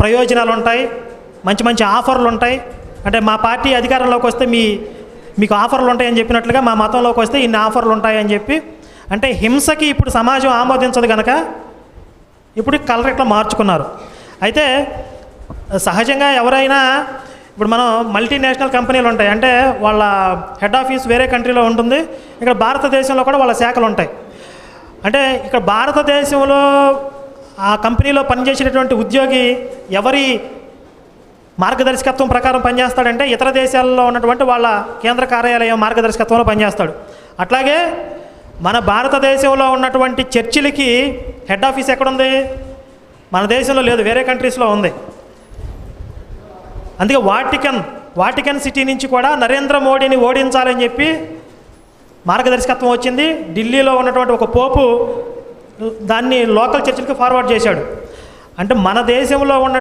ప్రయోజనాలు ఉంటాయి మంచి మంచి ఆఫర్లు ఉంటాయి అంటే మా పార్టీ అధికారంలోకి వస్తే మీ మీకు ఆఫర్లు ఉంటాయని చెప్పినట్లుగా మా మతంలోకి వస్తే ఇన్ని ఆఫర్లు ఉంటాయని చెప్పి అంటే హింసకి ఇప్పుడు సమాజం ఆమోదించదు కనుక ఇప్పుడు కలర్ ఇట్లా మార్చుకున్నారు. అయితే సహజంగా ఎవరైనా ఇప్పుడు మనం మల్టీనేషనల్ కంపెనీలు ఉంటాయి అంటే వాళ్ళ హెడ్ ఆఫీస్ వేరే కంట్రీలో ఉంటుంది ఇక్కడ భారతదేశంలో కూడా వాళ్ళ శాఖలు ఉంటాయి అంటే ఇక్కడ భారతదేశంలో ఆ కంపెనీలో పనిచేసేటటువంటి ఉద్యోగి ఎవరి మార్గదర్శకత్వం ప్రకారం పనిచేస్తాడంటే ఇతర దేశాల్లో ఉన్నటువంటి వాళ్ళ కేంద్ర కార్యాలయం మార్గదర్శకత్వంలో పనిచేస్తాడు. అట్లాగే మన భారతదేశంలో ఉన్నటువంటి చర్చిలకి హెడ్ ఆఫీస్ ఎక్కడుంది? మన దేశంలో లేదు వేరే కంట్రీస్లో ఉంది. అందుకే వాటికన్ వాటికన్ సిటీ నుంచి కూడా నరేంద్ర మోడీని ఓడించాలని చెప్పి మార్గదర్శకత్వం వచ్చింది. ఢిల్లీలో ఉన్నటువంటి ఒక పోపు దాన్ని లోకల్ చర్చిలకి ఫార్వర్డ్ చేశాడు. అంటే మన దేశంలో ఉన్న